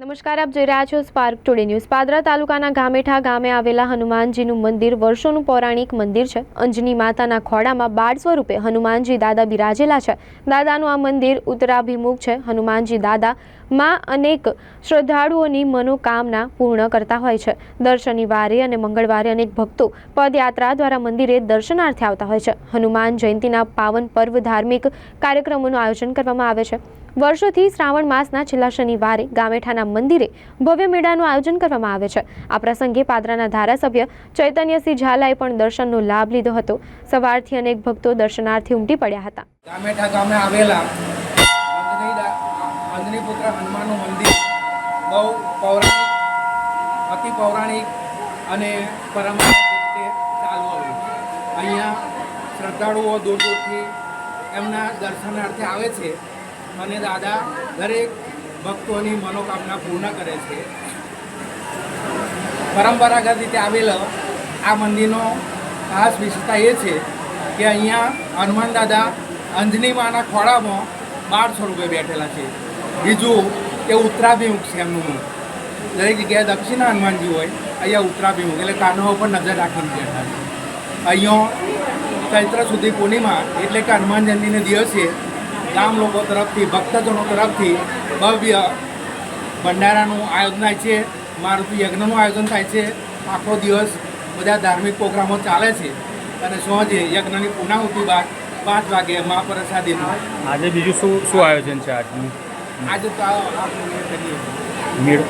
નમસ્કાર, આપ જોઈ રહ્યા છો સ્પાર્ક ટુડે ન્યૂઝ પાદરા તાલુકાના ગામેઠા ગામે આવેલા હનુમાનજીનું મંદિર વર્ષોનું પૌરાણિક મંદિર છે. અંજની માતાના ખોડામાં બાળ સ્વરૂપે હનુમાનજી દાદા બિરાજેલા છે. દાદાનું આ મંદિર ઉત્તરાભિમુખ છે. હનુમાનજી દાદા માં અનેક શ્રદ્ધાળુઓની મનોકામના પૂર્ણ કરતા હોય છે. દર શનિવારે અને મંગળવારે અનેક ભક્તો પદયાત્રા દ્વારા મંદિરે દર્શનાર્થે આવતા હોય છે. હનુમાન જયંતીના પાવન પર્વ ધાર્મિક કાર્યક્રમોનું આયોજન કરવામાં આવે છે. વર્ષોથી શ્રાવણ માસના છેલ્લા શનિવારે ગામેઠાના મંદિરે ભવ્ય મેળાનું આયોજન કરવામાં આવે છે. આ પ્રસંગે પાદરાના ધારાસભ્ય ચૈતન્યસિંહ ઝાલાએ પણ દર્શનનો લાભ લીધો હતો. સવારથી અનેક ભક્તો દર્શનાર્થે ઉમટી પડ્યા હતા. ગામેઠા ગામે આવેલા અંજની પુત્ર હનુમાનનું મંદિર બહુ પૌરાણિક, અતિ પૌરાણિક અને પરંપરા ચાલુ અહીંયા શ્રદ્ધાળુઓ દૂર દૂરથી એમના દર્શનાર્થે આવે છે. અને દાદા દરેક ભક્તોની મનોકામના પૂર્ણ કરે છે. પરંપરાગત રીતે આવેલો આ મંદિરનો ખાસ વિશેષતા એ છે કે અહીંયા હનુમાન દાદા અંજની માના ખોળામાં બાળ સ્વરૂપે બેઠેલા છે. બીજું કે ઉત્તરાભિમુખ છે એમનું દરેક જગ્યાએ દક્ષિણ હનુમાનજી હોય, અહીંયા ઉત્તરાભિમુખ એટલે કાનો ઉપર નજર રાખીને બેઠા છે. અહીંયા ચૈત્ર સુધી પૂર્ણિમા એટલે કે હનુમાન જયંતિને દિવસે ગામ લોકો તરફથી ભક્તજનો તરફથી ભવ્ય ભંડારાનું આયોજન થાય છે. મારુતિ યજ્ઞનું આયોજન થાય છે. આખો દિવસ બધા ધાર્મિક પ્રોગ્રામો ચાલે છે. અને સાંજે યજ્ઞની પૂર્ણાહુતિ બાદ પાંચ વાગે મહાપ્રસાદીનું. આજે બીજું શું શું આયોજન છે આજનું? આજે તો આ મેળ